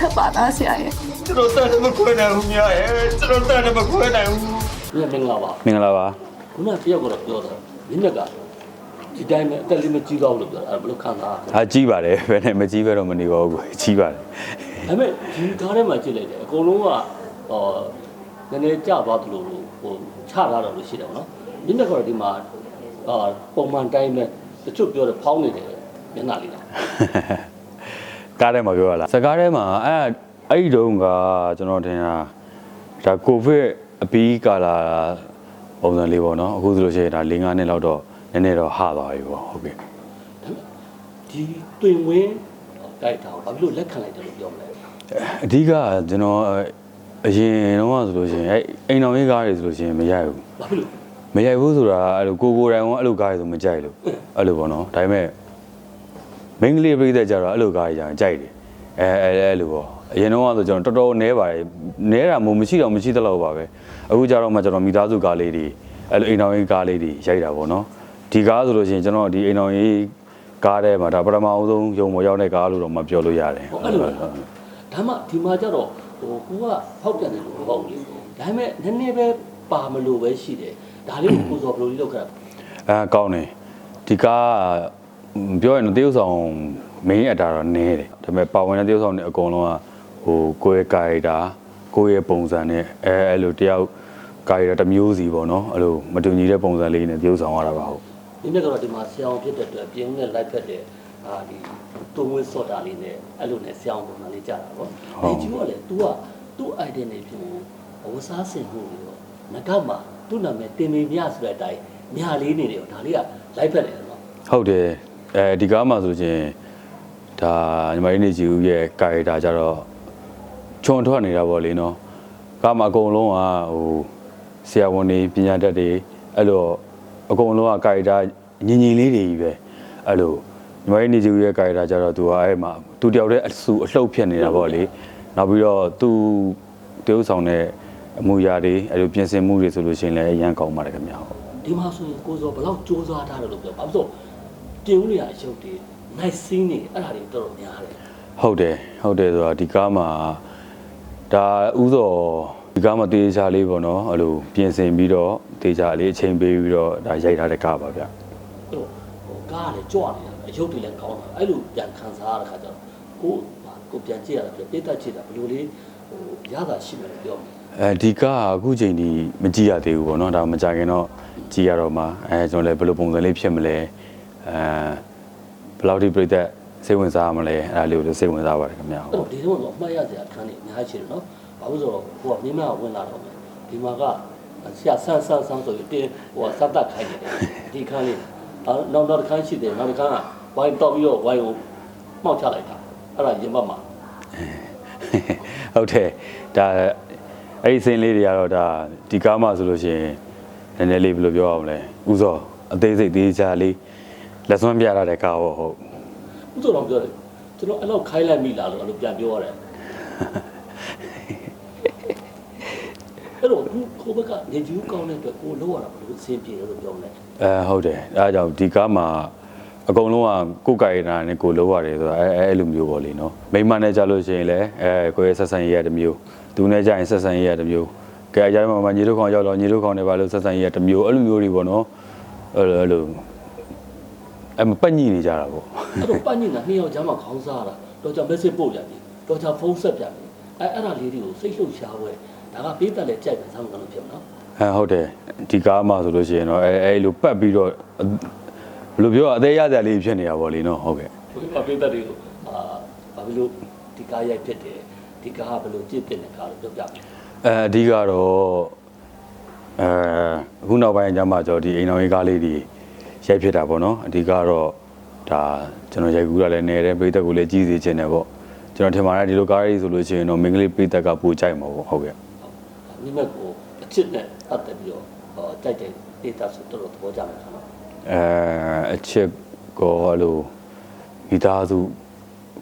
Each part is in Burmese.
ထပ်ပါသားဆရာရဲ့ကျွန်တော်တန်တယ်မခွဲနိုင်ဘူးမြားရဲ့ကျွန်တော်တန်တယ်မခွဲနိုင်ဘူးဒီမင်္ဂလာပါမင်္ဂလာပါခုနတယောက်ကတော့ပြောတာမင်းကဒီတိုင်းပဲအတက်လေးမကြည့်တော့လို့ပြောတာအဲ့ဘယ်လိုခံစားရလဲဟာကြီးပါတယ်ဘယ်နဲ့မကြီးပဲတော့မနေပါဘူးကိုကြီးပါတယ်ဒါပေမဲ့ဒီကားထဲမှာကြည့်လိုက်တယ်အကုန်လုံးကဟောနည်းနည်းကြသွားသလိုဟိုချထားတော့လို့ရှိတယ်ဗောနော်မင်းကတော့ဒီမှာအာပုံမှန်တိုင်းပဲတချို့ပြောတယ်ဖောင်းနေတယ်မျက်နှာလေးလား ကားထဲမှာပြောရလားစကားထဲမှာအဲ့အဲ့ဒီတုန်းကကျွန်တော်ထင်တာဒါကိုဗစ်အပီးကာလာပုံစံလေးပေါ့နော်အခုဆိုလို့ရှိရင်ဒါ၄၅နှစ်လောက်တော့နည်းနည်းတော့ဟသွားပြီပေါ့ဟုတ်ကဲ့ဒီတွင်ဝင်းတိုက်တာကိုဘာဖြစ်လို့လက်ခံလိုက်တယ်လို့ပြောမလဲအဓိကကျွန်တော်အရင်တော့ဆိုလို့ရှိရင်အဲ့အိမ်တော်ရေးကားတွေဆိုလို့ရှိရင်မရိုက်ဘူးဘာဖြစ်လို့မရိုက်ဘူးဆိုတာအဲ့လိုကိုကိုယ်တိုင်ကအဲ့လိုကားတွေဆိုမကြိုက်လို့အဲ့လိုပေါ့နော်ဒါပေမဲ့ မင်းကလေးပြည်သက်ကြတော့အဲ့လိုကားတွေကြာရင်ကြိုက်တယ်အဲအဲအဲ့လိုပေါ့အရင်တော့ဆိုကျွန်တော်တော်တော်နဲပါတယ်နဲတာမို့မရှိတော့မရှိသလောက်ပါပဲအခုကြတော့မှကျွန်တော်မိသားစုကားလေးတွေအဲ့လိုအိမ်တော်ရေးကားလေးတွေရိုက်တာပေါ့နော်ဒီကားဆိုလို့ရှိရင်ကျွန်တော်ဒီအိမ်တော်ရေးကားထဲမှာဒါပထမအဆုံးရုံပေါ်ရောက်တဲ့ကားလို့တော့မပြောလို့ရတယ်ဟောအဲ့လိုလားဒါမှဒီမှာကျတော့ဟိုကိုကဖောက်ပြန်တယ်လို့မဟုတ်ဘူးဒါပေမဲ့နည်းနည်းပဲပါမလို့ပဲရှိတယ်ဒါလေးကိုကိုစောဘယ်လိုလေးလုပ်ခဲ့တာအဲကောင်းတယ်ဒီကားက ပြောရင်တော့တရုတ်ဆောင် main အတာတော့နည်းတယ်ဒါပေမဲ့ပါဝင်တဲ့တရုတ်ဆောင်တွေအကုန်လုံးကဟိုကိုယ့်ရဲ့ကာရီတာကိုယ့်ရဲ့ပုံစံနဲ့အဲအဲ့လိုတယောက်ကာရီတာတစ်မျိုးစီပေါ့နော်အဲ့လိုမတူညီတဲ့ပုံစံလေးနဲ့တရုတ်ဆောင်ရတာပါဟုတ်ဒီနေ့ကတော့ဒီမှာဆရာအောင်ဖြစ်တဲ့အတွက်ပြင်းနဲ့လိုက်ဖက်တဲ့အာဒီတုံးဝဲစော့တာလေးနဲ့အဲ့လိုနဲ့ဆရာအောင်ပုံစံလေးကြာတာပေါ့ဒီကျူကလည်း तू ကသူ့ idea နဲ့ဖြစ်ဝစားစင်မှုတွေတော့ငကောက်မှာသူ့နာမည်တင်မေမြဆိုတဲ့အတိုင်းမြလေးနေတယ်ဒါလေးကလိုက်ဖက်တယ်နော်ဟုတ်တယ် အဲဒီကားမှာဆိုချင်းဒါညီမလေးနေကြည့်ဦးရဲ့ကာရီတာကြတော့ခြုံထွက်နေတာပေါ့လေနော်ကားမှာအကုန်လုံးကဟိုဆရာဝန်တွေပညာတတ်တွေအဲ့လိုအကုန်လုံးကကာရီတာညီညီလေးတွေကြီးပဲအဲ့လိုညီမလေးနေကြည့်ဦးရဲ့ကာရီတာကြတော့သူကအဲ့မှာသူတယောက်တည်းအဆူအလှုပ်ဖြစ်နေတာပေါ့လေနောက်ပြီးတော့သူတရုပ်ဆောင်တဲ့အမူအရာတွေအဲ့လိုပြင်ဆင်မှုတွေဆိုလို့ရှိရင်လည်းအရန်ကောင်းပါတယ်ခင်ဗျာဟုတ်ဒီမှာဆိုရင်ကိုစောဘယ်လောက်စူးစမ်းထားတယ်လို့ပြောဘာလို့ဆို တင်ဦးနေရအရှုပ်တွေ nice scene တွေအဲ့ဒါတွေတော်တော်များတယ်ဟုတ်တယ်ဟုတ်တယ်ဆိုတာဒီကားမှာဒါဥသောဒီကားမှာတေးချာလေးပေါ့နော်အဲ့လိုပြင်ဆင်ပြီးတော့တေးချာလေးအချိန်ပေးပြီးတော့ဒါရိုက်ထားတဲ့ကားပါဗျအဲ့တော့ဟိုကားကလည်းကြွနေတာအယုတ်တွေလည်းကောင်းတာအဲ့လိုပြန်ခံစားရတဲ့ခါကျတော့ကိုဟာကိုပြန်ကြည့်ရတာပြပိတ်သက်ကြည့်တာဘယ်လိုလေးဟိုရတာရှိမယ်လို့ပြောမယ်အဲဒီကားကအခုချိန်ဒီမကြည့်ရသေးဘူးပေါ့နော်ဒါမကြခင်တော့ကြည့်ရတော့မှအဲကျွန်တော်လည်းဘယ်လိုပုံစံလေးဖြစ်မလဲ အဲဘယ်လောက်ထိပြည့်တဲ့စိတ်ဝင်စားမလဲအဲ့ဒါလေးကိုလည်းစိတ်ဝင်စားပါတယ်ခင်ဗျာအဲ့ဟုတ်တော့ဒီတော့တော့အမှတ်ရစရာအခန်းတွေအများကြီးရှိတယ်နော်ဘာလို့ဆိုတော့ဟိုကမိမကဝင်လာတော့မယ်ဒီမှာကဆရာဆန်းဆန်းဆန်းဆိုပြီးတင်းဟိုကစတ်တက်ခိုင်းနေတယ်ဒီခန်းလေးနောက်နောက်တစ်ခန်းရှိတယ်နောက်တစ်ခန်းကဝိုင်းတော့ပြီးတော့ဝိုင်းကိုမှောက်ချလိုက်တာအဲ့ဒါရင်ဘတ်မှာဟုတ်တယ်ဒါအဲ့ဒီစင်းလေးတွေကတော့ဒါဒီကားမှဆိုလို့ရှိရင်နည်းနည်းလေးဘယ်လိုပြောရမလဲဥသောအသေးစိတ်သေးချာလေး လက်စွမ်းပြရတဲ့ကားပေါ့ဟုတ်ဥစ္စာတော့ပြောတယ်ကျွန်တော်အဲ့လောက်ခိုင်းလိုက်မိလားလို့အဲ့လိုပြန်ပြောရတယ်အဲ့တော့ကိုဘက်ကနေဂျူးကောင်းတဲ့အတွက်ကိုလောက်ရတာဘယ်လိုအဆင်ပြေလဲလို့ပြောမလဲအဲဟုတ်တယ်အဲဒါကြောင့်ဒီကားမှာအကုန်လုံးကကိုယ်ကိုယ်နာနဲ့ကိုယ်လုံးရတယ်ဆိုတာအဲအဲအဲ့လိုမျိုးပေါ့လေနော်မိန်းမနဲ့ကြလို့ရှိရင်လည်းအဲကိုယ့်ရဲ့ဆက်ဆံရေးရတစ်မျိုးသူနဲ့ကြရင်ဆက်ဆံရေးရတစ်မျိုးကဲအကြိုင်းမှာမှညီတို့ခေါင်ရောက်တော့ညီတို့ခေါင်နေပါလို့ဆက်ဆံရေးရတစ်မျိုးအဲ့လိုမျိုးတွေပေါ့နော်အဲ့လို အဲ့လိုအမပတ်ညိနေကြတာပေါ့အဲ့တော့ပတ်ညင်ကနှစ်ယောက်ကြားမှာခေါင်းစားတာတော့ကြောင့် message ပို့ပြန်ပြီတော့ကြောင့်ဖုန်းဆက်ပြန်ပြီအဲအဲ့ဒါလေးတွေကိုစိတ်လှုပ်ရှားဝဲဒါကပေးတက်လဲကြိုက်တယ်ဆောင်းကတော့ဖြစ်မနော်အဲဟုတ်တယ်ဒီကားမှဆိုလို့ရှိရင်တော့အဲအဲလိုပတ်ပြီးတော့ဘယ်လိုပြောရအသေးရစရာလေးဖြစ်နေတာပေါ့လေနော်ဟုတ်ကဲ့ဒီမှာပေးတက်တွေကိုအာဘာဖြစ်လို့ဒီကားရိုက်ဖြစ်တယ်ဒီကားကဘယ်လိုကြည့်တင်တဲ့ကားလို့ပြောပြမယ်အဲအဓိကတော့အဲအခုနောက်ပိုင်းကျမှကျွန်တော်ဒီအိမ်တော်ရေးကားလေးတွေ ရိုက်ဖြစ်တာပေါ့နော်အဓိကတော့ဒါကျွန်တော်ရိုက်ကူးတာလည်းနေတယ်ပြည်သက်ကိုလည်းကြီးစီခြင်းတယ်ပေါ့ကျွန်တော်ထင်ပါတယ်ဒီလိုကားလေးဆိုလို့ရှိရင်တော့မင်္ဂလိပြည်သက်ကပိုကြိုက်မှာပေါ့ဟုတ်ကဲ့မိမကိုအချစ်နဲ့ပတ်သက်ပြီးတော့ဟောကြိုက်တဲ့ data ဆိုတော့တော်တော်သဘောကျမှာခါနော်အဲအချစ်ကောအဲ့လိုမိသားစု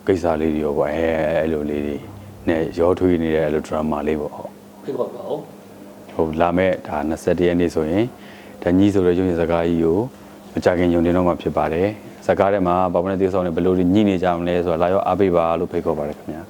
ကိစ္စလေးတွေရောပေါ့အဲအဲ့လိုလေးတွေနဲ့ရောထွေးနေတဲ့အဲ့လို drama လေးပေါ့ဟုတ်ဖိတ်ခေါ်ပါဦးဟုတ်လာမဲ့ဒါ21ရက်နေ့ဆိုရင်ဓာကြီးဆိုတဲ့ရုပ်ရှင်စကားကြီးကို မကြခင်ယုံတင်တော့မှာဖြစ်ပါတယ်စကားထဲမှာဘာမှမသိဆောင်နေဘယ်လိုညှိနေကြမလဲဆိုတာလာရောအားပေးပါလို့ဖိတ်ခေါ်ပါတယ်ခင်ဗျာ